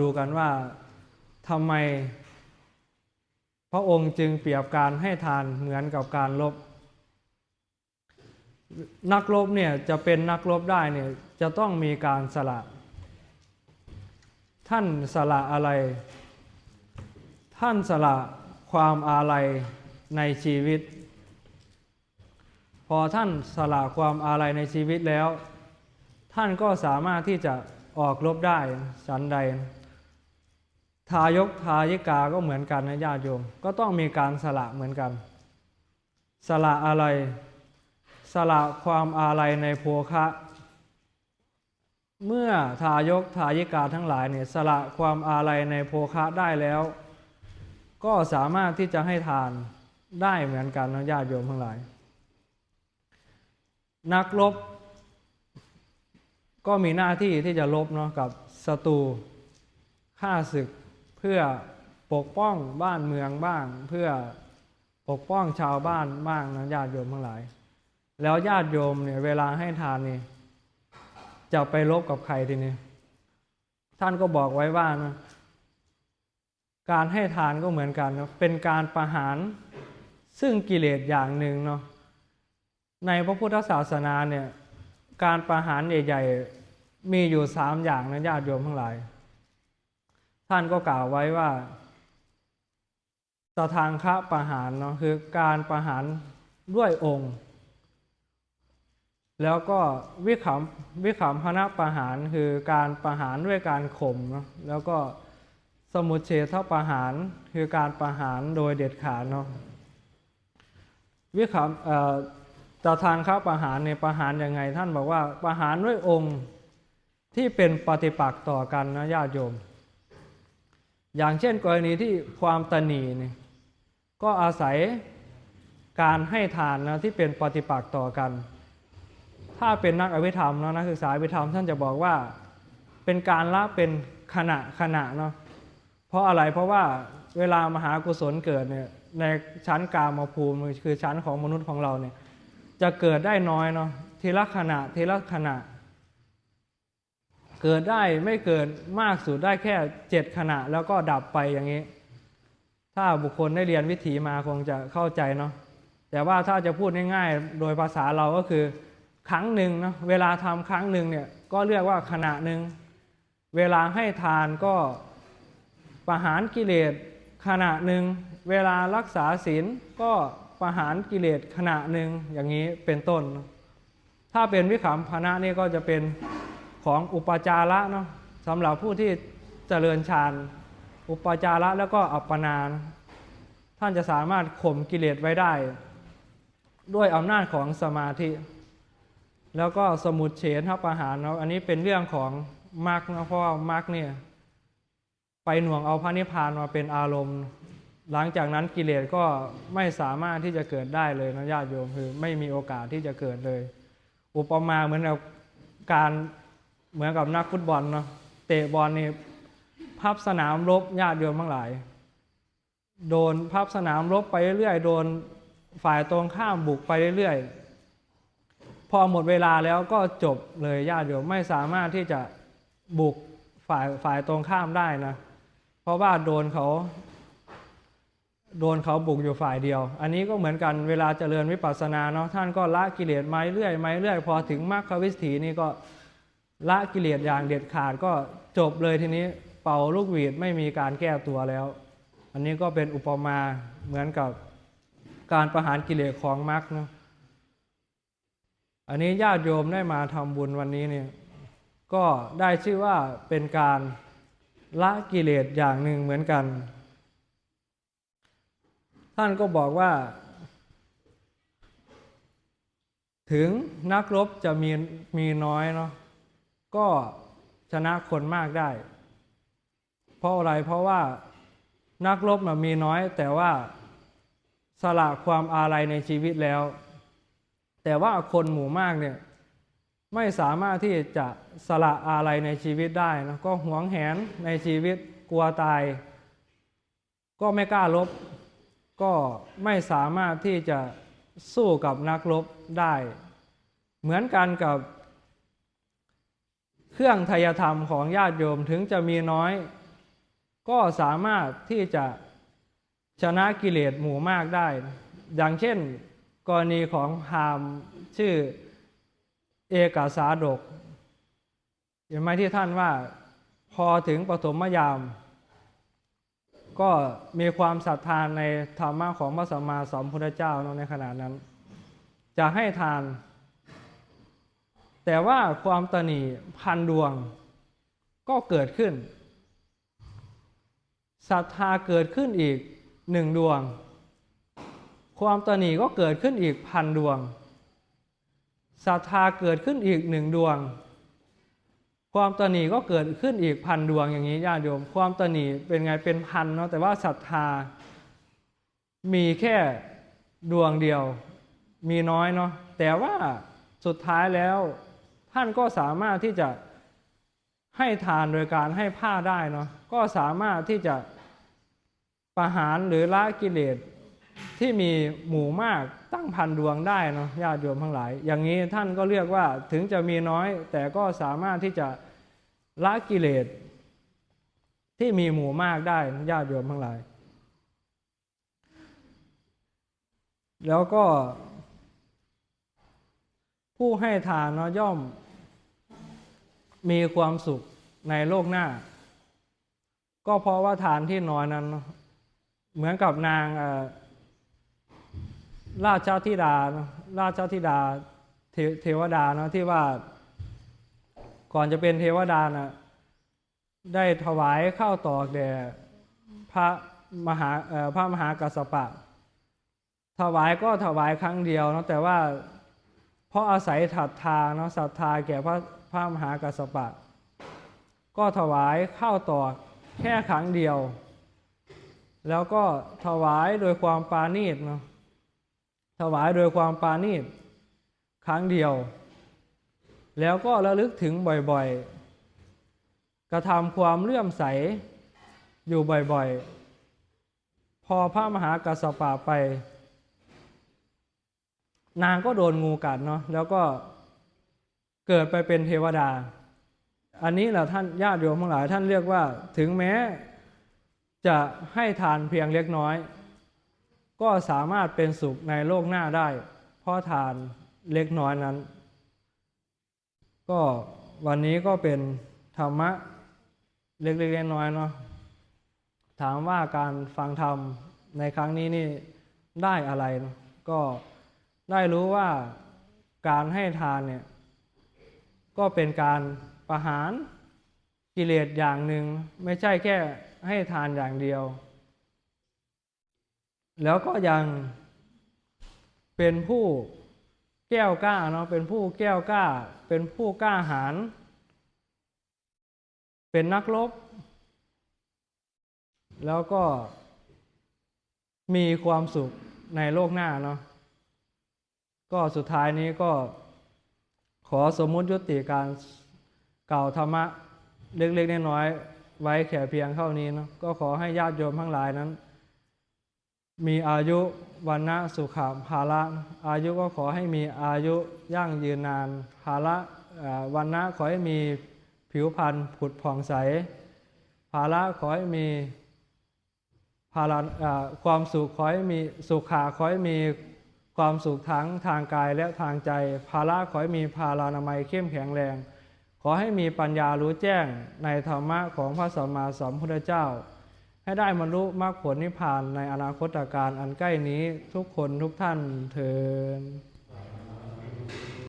ดูกันว่าทำไม พระองค์จึงเปรียบการให้ทานเหมือนกับการลบ นักรบเนี่ยจะเป็นนักรบได้เนี่ยจะต้องมีการสละ ท่านสละอะไร ท่านสละความอาลัยในชีวิต พอท่านสละความอาลัยในชีวิตแล้ว ท่านก็สามารถที่จะออกรบได้สันใด ทายกทายิกาก็เหมือนกันนะญาติโยม ก็ต้องมีการสละเหมือนกัน สละอะไร สละความอาลัยในโภคะ เมื่อทายกทายิกาทั้งหลายเนี่ยสละความอาลัยในโภคะได้แล้ว ก็สามารถที่จะให้ทานได้เหมือนกันนะญาติโยมทั้งหลาย นักรบก็มีหน้าที่ที่จะลบเนาะกับศัตรูฆ่าศึก เพื่อปกป้องบ้านเมืองบ้าง เพื่อปกป้องชาวบ้านบ้างนะญาติโยมทั้งหลาย แล้วญาติโยมเนี่ยเวลาให้ทานนี่จะไปลบกับใครทีนี้ท่านก็บอกไว้ว่านะการให้ทานก็เหมือนกันนะเป็นการประหารซึ่งกิเลสอย่างหนึ่งเนาะในพระพุทธศาสนาเนี่ยการประหารใหญ่ๆมีอยู่สามอย่างนะญาติโยมทั้งหลาย ท่านก็กล่าวไว้ว่าตทางคะประหารเนาะคือการประหารด้วยองค์ แล้วก็วิขำวิขำพนะประหารคือการประหารด้วยการข่มเนาะแล้วก็สมุเฉทประหารคือการประหารโดยเด็ดขาดเนาะวิขำเอ่อตาทานข้าประหารในยประหารยังไง ท่านบอกว่าประหารด้วยองค์ที่เป็นปฏิปักษ์ต่อกันนะญาติโยม อย่างเช่นกรณีที่ความตนีนี่ก็อาศัยการให้ทานนะที่เป็นปฏิปักษ์ต่อกัน ถ้าเป็นนักอภิธรรมเนาะนักศึกษาอภิธรรมท่านจะบอกว่าเป็นการละเป็นขณะขณะเนาะเพราะอะไรเพราะว่าเวลามหากุศลเกิดเนี่ยในชั้นกามภูมิคือชั้นของมนุษย์ของเราเนี่ยจะเกิดได้น้อยเนาะทีละขณะทีละขณะ กิดได้ไม่เกิดมากสุดได้แค่เจ็ดขณะแล้วก็ดับไปอย่างนี้ ถ้าบุคคลได้เรียนวิถีมาคงจะเข้าใจเนาะแต่ว่าถ้าจะพูดง่ายๆ โดยภาษาเราก็คือครั้งหนึ่งเนาะเวลาทำครั้งหนึ่งเนี่ยก็เรียกว่าขณะหนึ่งเวลาให้ทานก็ประหารกิเลสขณะหนึ่งเวลารักษาศีลก็ประหารกิเลสขณะหนึ่งอย่างนี้เป็นต้น ถ้าเป็นวิขำพนะนี่ก็จะเป็น ของอุปจาระเนาะสำหรับผู้ที่เจริญฌานอุปจาระแล้วก็อัปปนานะท่านจะสามารถข่มกิเลสไว้ได้ ด้วยอำนาจของสมาธิ แล้วก็สมุดเฉนทับประหารเนาะอันนี้เป็นเรื่องของมรรคนะเพราะมรรคเนี่ยไปหน่วงเอาพระนิพพานมาเป็นอารมณ์ หลังจากนั้นกิเลสก็ไม่สามารถที่จะเกิดได้เลยนะญาติโยมคือไม่มีโอกาสที่จะเกิดเลย อุปมาเหมือนกับการ เหมือนกับนักฟุตบอลเนาะเตะบอลนี่พับสนามรบญาติโยมทั้งหลาย โดนพับสนามรบไปเรื่อยๆโดนฝ่ายตรงข้ามบุกไปเรื่อยๆพอหมดเวลาแล้วก็จบเลยญาติโยมไม่สามารถที่จะบุกฝ่ายฝ่ายตรงข้ามได้นะ เพราะว่าโดนเขา โดนเขาบุกอยู่ฝ่ายเดียว อันนี้ก็เหมือนกันเวลาเจริญวิปัสสนาเนาะท่านก็ละกิเลสไม้เรื่อยไม้เรื่อย พอถึงมรรควิสถีนี่ก็ ละกิเลสอย่างเด็ดขาดก็จบเลยทีนี้เป่าลูกหวีดไม่มีการแก้ตัวแล้ว อันนี้ก็เป็นอุปมาเหมือนกับการประหารกิเลสของมรรคนะอันนี้ญาติโยมได้มาทำบุญวันนี้เนี่ยก็ได้ชื่อว่าเป็นการละกิเลสอย่างหนึ่งเหมือนกัน ท่านก็บอกว่า ถึงนักรบจะมีมีน้อยเนาะ ก็ชนะคนมากได้ เพราะอะไรเพราะว่านักรบนะมีน้อย แต่ว่าสละความอาลัยในชีวิตแล้ว แต่ว่าคนหมู่มากเนี่ยไม่สามารถที่จะสละอาลัยในชีวิตได้นะก็หวงแหนในชีวิตกลัวตาย ก็ไม่กล้าลบ ก็ไม่สามารถที่จะสู้กับนักรบได้ เหมือนกันกับ เครื่องไทยธรรมของญาติโยมถึงจะมีน้อย ก็สามารถที่จะชนะกิเลสหมู่มากได้ อย่างเช่นกรณีของพามชื่อเอกาสาดกเห็นไหมที่ท่านว่าพอถึงปฐมยาม ก็มีความศรัทธานในธรรมะของพระสัมมาสัมพุทธเจ้าในขณะนั้น จะให้ทาน แต่ว่าความตนีพันดวงก็เกิดขึ้นศรัทธาเกิดขึ้นอีกหนึ่งดวง ความตนีก็เกิดขึ้นอีกพันดวงศรัทธาเกิดขึ้นอีกหนึ่งดวง ความตนีก็เกิดขึ้นอีกพันดวงอย่างนี้ญาติโยม ความตนีเป็นไงเป็นพันเนาะแต่ว่าศรัทธา มีแค่ดวงเดียว มีน้อยเนาะแต่ว่าสุดท้ายแล้ว ท่านก็สามารถที่จะให้ทานโดยการให้ผ้าได้เนาะก็สามารถที่จะประหารหรือละกิเลสที่มีหมู่มากตั้งพันดวงได้เนาะญาติโยมทั้งหลาย อย่างนี้ท่านก็เรียกว่าถึงจะมีน้อย แต่ก็สามารถที่จะละกิเลสที่มีหมู่มากได้ญาติโยมทั้งหลาย แล้วก็ผู้ให้ทานเนาะย่อม มีความสุขในโลกหน้า ก็เพราะว่าทานที่น้อยนั้น เหมือนกับนางราชธิดา ราชธิดาเทเทวดานะที่ว่า ก่อนจะเป็นเทวดานะได้ถวายข้าวตอกแด่พระมหาพระมหากัสปะ ถวายก็ถวายครั้งเดียวนะแต่ว่าเพราะอาศัยศรัทธาเนาะศรัทธาแก่พระ พระมหากัสสปะ ก็ถวายข้าวตอกแค่ครั้งเดียว แล้วก็ถวายโดยความปาณีตเนาะถวายโดยความปาณีตครั้งเดียว แล้วก็ระลึกถึงบ่อยๆ กระทำความเลื่อมใสอยู่บ่อยๆ พอพระมหากัสปะไป นางก็โดนงูกัดเนาะแล้วก็ เกิดไปเป็นเทวดา อันนี้แหละท่านญาติโยมทั้งหลาย ท่านเรียกว่าถึงแม้ จะให้ทานเพียงเล็กน้อย ก็สามารถเป็นสุขในโลกหน้าได้ เพราะทานเล็กน้อยนั้น ก็วันนี้ก็เป็นธรรมะเล็กๆน้อยๆเนาะถามว่าการฟังธรรมในครั้งนี้นี่ได้อะไรนะก็ได้รู้ว่าการให้ทานเนี่ย ก็เป็นการประหารกิเลสอย่างหนึ่ง ไม่ใช่แค่ให้ทานอย่างเดียว แล้วก็ยังเป็นผู้แก้วกล้าเนาะเป็นผู้แก้วกล้า เป็นผู้กล้าหาญเป็นนักรบแล้วก็มีความสุขในโลกหน้าเนาะก็สุดท้ายนี้ก็ ขอสมมุติยุติการกล่าวธรรมะเล็กๆน้อยๆไว้แค่เพียงเท่านี้เนาะก็ขอให้ญาติโยมทั้งหลายนั้น มีอายุวันนะสุขภาละอายุก็ขอให้มีอายุยั่งยืนนานภาละวันนะขอให้มีผิวพรรณผุดผ่องใส ภาละขอให้มีภาระความสุขขอให้มีสุขาขอให้มี ความสุขทั้งทางกายและทางใจ ภาระขอให้มีภารานามัยเข้มแข็งแรง ขอให้มีปัญญารู้แจ้งในธรรมะของพระสัมมาสัมพุทธเจ้า ให้ได้บรรลุมรรคผลนิพพานในอนาคตการอันใกล้นี้ทุกคนทุกท่านเถิด